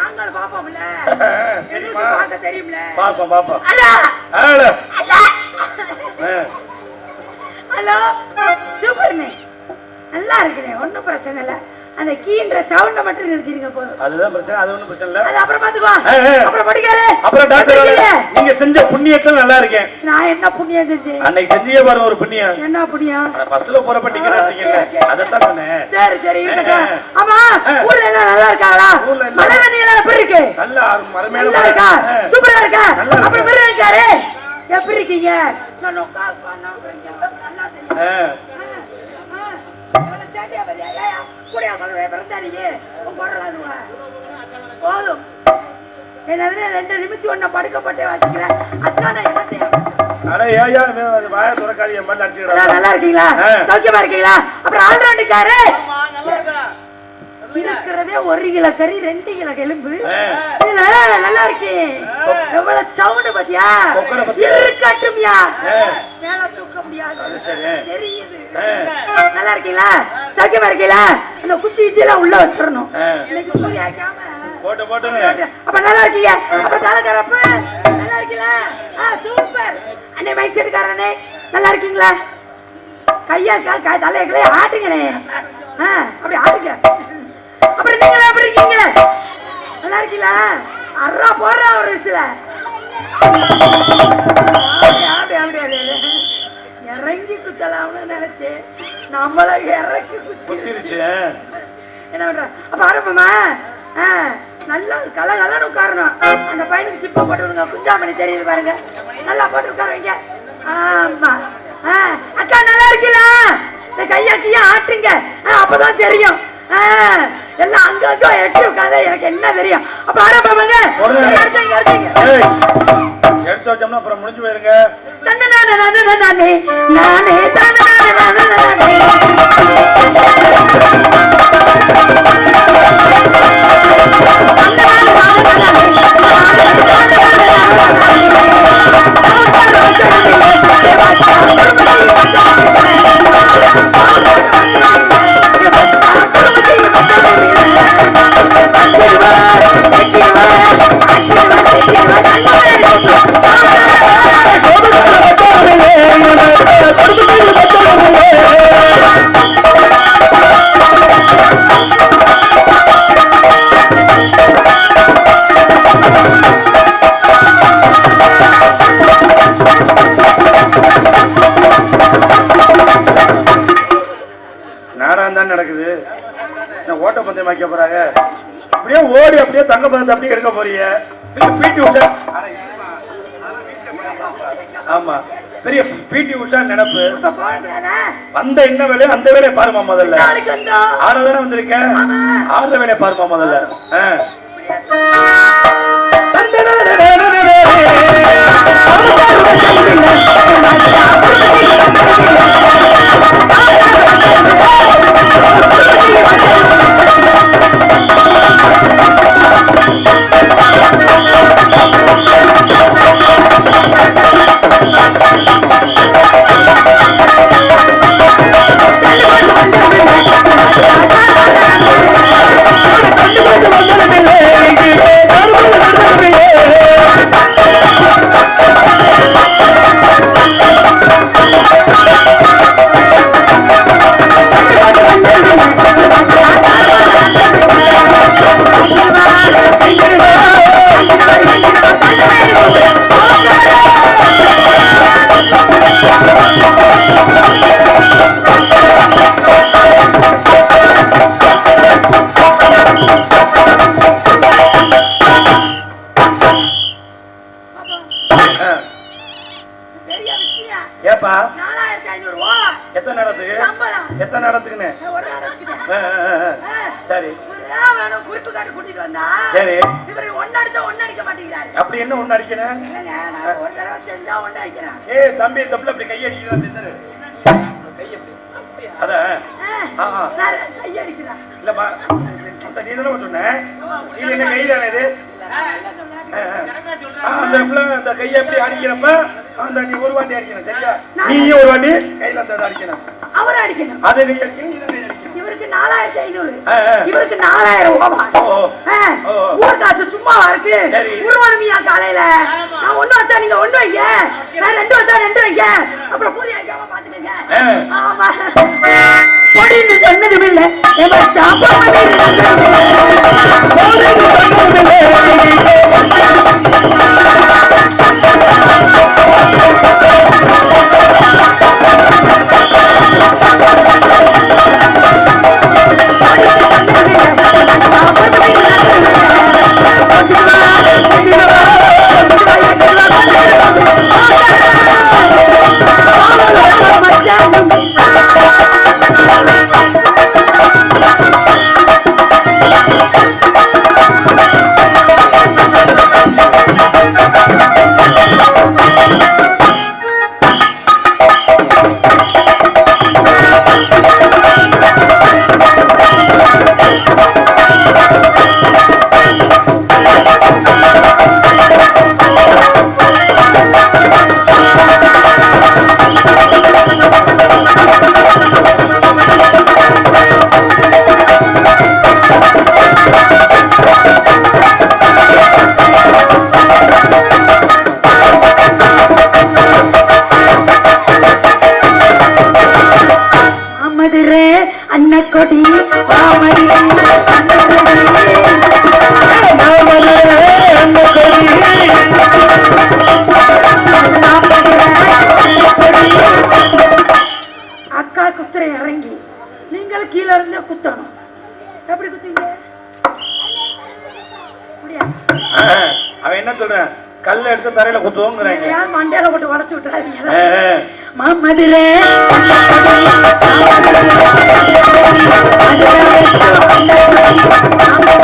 ஆ, நாங்கள் பாப்போம்ல தெரியுமா பார்க்க தெரியும்ல. பாப்போம் பாப்போம் ஆ, ஹலோ. சூப்பர்ண்ணே. நல்லா இருக்குண்ணே. ஒன்றும் பிரச்சனை இல்லை. அந்த கீன்ற சவுண்டை மட்டும் நிறுத்திடுங்க போதும் அதுதான் பிரச்சனை அது ஒண்ணும் பிரச்சனை இல்ல அது அப்புறம் ஆ. அப்புறம் படிக்காரு அப்புறம் டாக்டர்? நீங்க செஞ்ச புண்ணியத்துல நல்லா இருக்கேன் நான் என்ன புண்ணியம் செஞ்சேன் அன்னைக்கு செஞ்சீங்க பாருங்க ஒரு புண்ணியம் என்ன புண்ணியம் பஸ்ல போறப்ப டிக்கெட் அதத்தான் சொன்னேன் சரி சரி. ஆமா. ஊர்ல எல்லாம் நல்லா இருக்காங்களா மழை தண்ணி எல்லாம் எப்படி இருக்கு நல்லா மரமேல நல்லா இருக்கா. சூப்பரா இருக்கா. அப்புறம் விருது இருக்காரு எப்படி இருக்கீங்க நான் பண்ணா நல்லா தெரியும் ஆ. போதும். என்ன ரெண்டு நிமிஷம் ஒன்ன படுக்கப்பட்டே வச்சுக்கிறேன் அதான் நான் என்னத்தையும் நல்லா இருக்கீங்களா. சௌக்கியமா இருக்கீங்களா? அப்புறம் ஆல்ரவுண்டுக்காரு இருக்கிறதே ஒரு கிலோ கறி ரெண்டு கிலோ எலும்பு. நல்லா இருக்கே எவ்வளவு சவுண்ட் பாத்தியா? இருக்கட்டும்யா. மேல தூக்க முடியாது. தெரியுது. நல்லா இருக்கீங்களா? சௌக்கியமா இருக்கீங்களா? அந்த குச்சி கிச்சி எல்லாம் உள்ள வச்சிடணும். இன்னைக்கு பூரி ஆக்காம போட்டு போட்டுங்க அப்ப நல்லா இருக்கீங்க? அப்ப தலைக்கரப்பு. நல்லா இருக்கீங்களா? ஆ சூப்பர். அண்ணே மைக் செட்டுக்காரனே நல்லா இருக்கீங்களா? கையா கால் கை தலையங்களே ஆட்டுங்கண்ணே. ஆ அப்படி ஆட்டுங்க. அப்புறம் நீங்களா எப்படி இருக்கீங்க நல்லா இருக்கீங்களா? அறா போடுறா ஒரு அப்படி இறங்கி குத்தலாம்னு நினைச்சேன். நம்மள இறக்கி குத்தி குத்திருச்சு. என்ன பண்ற? அப்ப ஆரம்பமா? நல்லா கல கலன்னு உட்காரணும். அந்த பையனுக்கு சிப்பா போட்டு விடுங்க. குஞ்சாமணி தெரியுது பாருங்க. நல்லா போட்டு உட்கார வைங்க. ஆமா. அக்கா நல்லா இருக்கீங்களா? இந்த கையா கையா ஆட்டுங்க. அப்பதான் தெரியும். எல்லாம் அங்க அங்க எட்டி உட்காந்து எனக்கு என்ன தெரியும்? அப்ப ஆரம்பமாங்க. எடுத்தீங்க ஏய், எடுத்து வச்சோம்னா அப்புறம் முடிஞ்சு போயிருங்க. தன்ன நானே பந்தத்தை அப்படியே எடுக்க போறீங்க? பிடி உஷா ஆமா. பெரிய பிடி உஷா நினப்பு. வந்த என்ன வேலையோ அந்த வேலையை பாருமா முதல்ல. வந்தோம் ஆறதானே வந்திருக்கேன்? ஆடுற வேலையை பாருமா முதல்ல. ஆ. சரி. குறிப்பு காட்டு கூட்டிட்டு வந்தா. சரி. இவரு ஒன்னடிச்சா ஒன்னடிக்க மாட்டேங்கிறாரு. அப்படி என்ன ஒண்ணு அடிக்கணும் இல்லைங்க நான் ஒரு தடவை செஞ்சா ஒன்னு அடிக்கிறேன் ஏய் தம்பி தப்புல அப்படி கை அடிக்கிறான். கை அப்படி அதான் கை அடிக்கிறேன் இல்லப்பா அந்த நீ தானே சொன்ன இது என்ன கை தானே இது? அந்த கையை எப்படி அடிக்கிறப்ப அந்த நீ ஒரு வாட்டி அடிக்கணும் சரியா? நீயும் ஒரு வாட்டி கையில அந்த அடிக்கணும். அவரை அடிக்கணும். அதை நீ அடிக்கணும் இதை நீ அடிக்கணும் இவருக்கு நாலாயிரத்தி ஐநூறு. இவருக்கு நாலாயிரம் ரூபா ஓ, ஓ. ஓ, ஓ. ஊர் காசு சும்மாவா இருக்கு. உருவனமியா காலையில. நான் ஒண்ணு வச்சா நீங்க ஒண்ணு வைங்க. நான் ரெண்டு வச்சா ரெண்டு வைங்க. அப்புறம் பூரி வைக்காம பாத்துக்கங்க. ஆமா. பொடின்னு சொன்னதும் இல்ல. சாப்பாடு அக்கா குத்துற இறங்கி. நீங்கள் கீழே இருந்தே குத்தணும். எப்படி குத்துவீங்க? அவன் என்ன சொல்றான்? கல்ல எடுத்து தரையில குத்துவோங்கிறாங்க. மண்டையில போட்டு உடச்சு விட்டுறாதீங்க. மாமதுரை சாந்து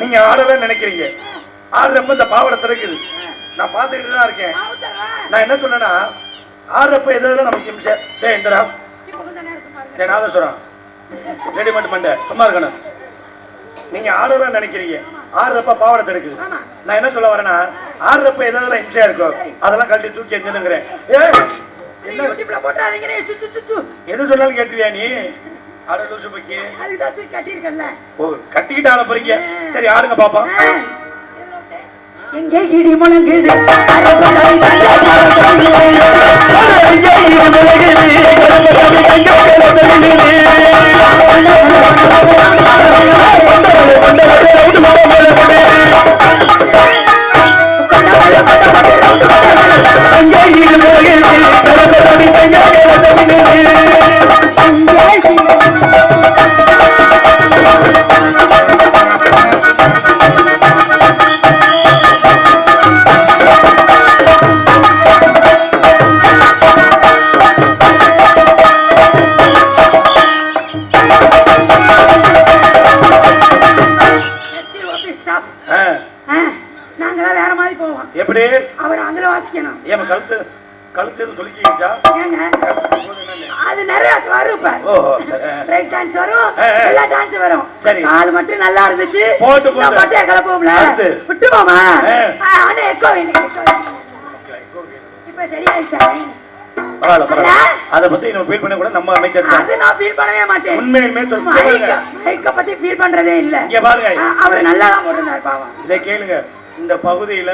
நீங்க ஆடலன்னு நினைக்கிறீங்க. ஆடுறப்ப இந்த பாவடை திறக்குது. நான் பார்த்துக்கிட்டு தான் இருக்கேன். நான் என்ன சொன்னேன்னா ஆடுறப்ப எதாவது நமக்கு நிமிஷம் டேய் இந்தரா. என் நாதஸ்வரம் ரெடிமேட் மண்டை. சும்மா இருக்கணும். நீங்க ஆடலன்னு நினைக்கிறீங்க. ஆடுறப்ப பாவடை ஆமா. நான் என்ன சொல்ல வரேன்னா ஆடுறப்ப எதாவது இம்சையா இருக்கும் அதெல்லாம் கழட்டி தூக்கி எஞ்சினுங்கிறேன் எது சொன்னாலும் கேட்டுவியா நீ? லூசு பக்கி தூக்கி கட்டியிருக்கல ஓ கட்டிக்கிட்டு ஆட போறீங்க. சரி ஆடுங்க பாப்போம். எங்கே இடி முழங்குது Yeah. எல்லா டான்ஸ் வரும். சரி. கால் மட்டும் நல்லா இருந்துச்சு. போட்டு, போட்டு. பட்டைய கிளப்புவோம்ல. ஆ. ஆ, ஆனா எக்கோ வேணும். இப்ப சரியாயிடுச்சா? பரவாயில்ல பரவாயில்ல. அதை பத்தி நம்ம ஃபீல் பண்ண கூட நம்ம அமைச்சர் அது நான் ஃபீல் பண்ணவே மாட்டேன். உண்மையுமே மைக்க பத்தி ஃபீல் பண்றதே இல்ல. இங்க பாருங்க. அவர் நல்லா தான் போட்டிருந்தார் பாவம். இதை கேளுங்க. இந்த பகுதியில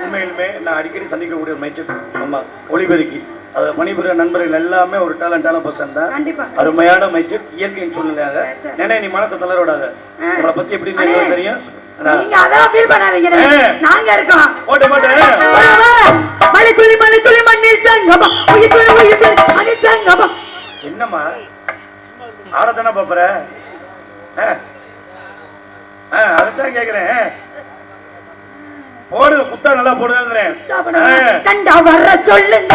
உண்மையிலுமே நான் அடிக்கடி சந்திக்கக்கூடிய ஒரு மைச்சர் ஆமா ஒளிபெருக்கி. அதை பணிபுரிய நண்பர்கள் எல்லாமே ஒரு டேலண்டான பர்சன் தான். அருமையான மைச்சர் இயற்கையின் சூழ்நிலையாக. ஏன்னா நீ மனசை தளர விடாத உங்களை பத்தி எப்படி. எனக்கு தெரியும்? அதான். நீங்க அதெல்லாம் ஃபீல் பண்ணாதீங்க. ஆ. நாங்க இருக்கோம். போட்டு போட்டு மலை துளி மலை துளி மண்ணில் தங்கமா உயிர் துளி உயிர் துளி மண்ணில் தங்கமா என்னம்மா? ஆடத்தானே பாப்புற ஆ. ஆ அதைத்தான் கேக்குறேன். போடு குத்தா நல்லா போடுங்கிறேன் கண்டா வர சொல்லுங்க.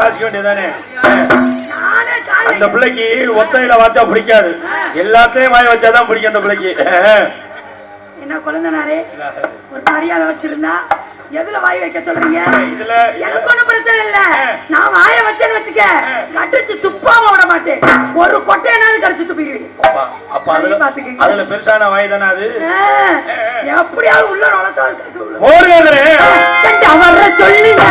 வாசிக்க வேண்டியதானே அந்த பிள்ளைக்கு ஒத்தையில வாச்சா பிடிக்காது. எல்லாத்தையும் வாய வச்சாதான் பிடிக்கும் அந்த பிள்ளைக்கு. என்ன குழந்தனாரே? ஒரு மரியாதை வச்சிருந்தா எதுல வாய் வைக்க சொல்றீங்க? இதுல பிரச்சனை இல்ல நான் வாய வச்சேன்னு வச்சுக்க கட்டிச்சு துப்பாம விட மாட்டேன். ஒரு கொட்டையனாலும் கடிச்சு அதுல பெருசான வாய் தானே அது? எப்படியாவது உள்ள நுழைச்சாலும் உள்ள போடுங்கிறேன் கண்டா வர சொல்லுங்க.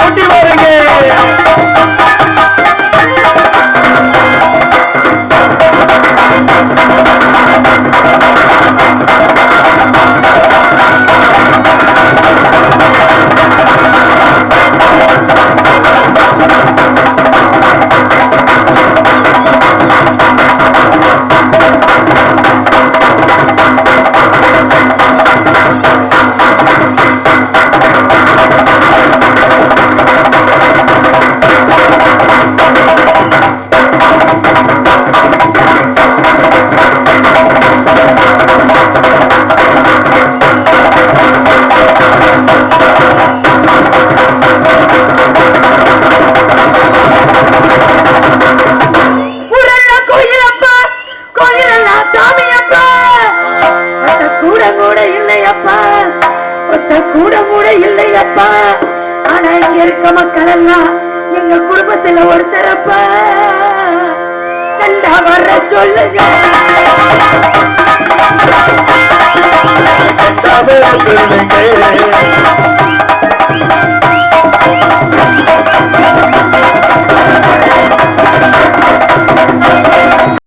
குட்டி இல்லையப்பா. ஒத்த கூட கூட இல்லையப்பா. ஆனா இங்க இருக்க மக்கள் எல்லாம் எங்க குடும்பத்துல ஒருத்தரப்பா. கண்டா வர்ற சொல்லுங்க. சொல்லுங்க.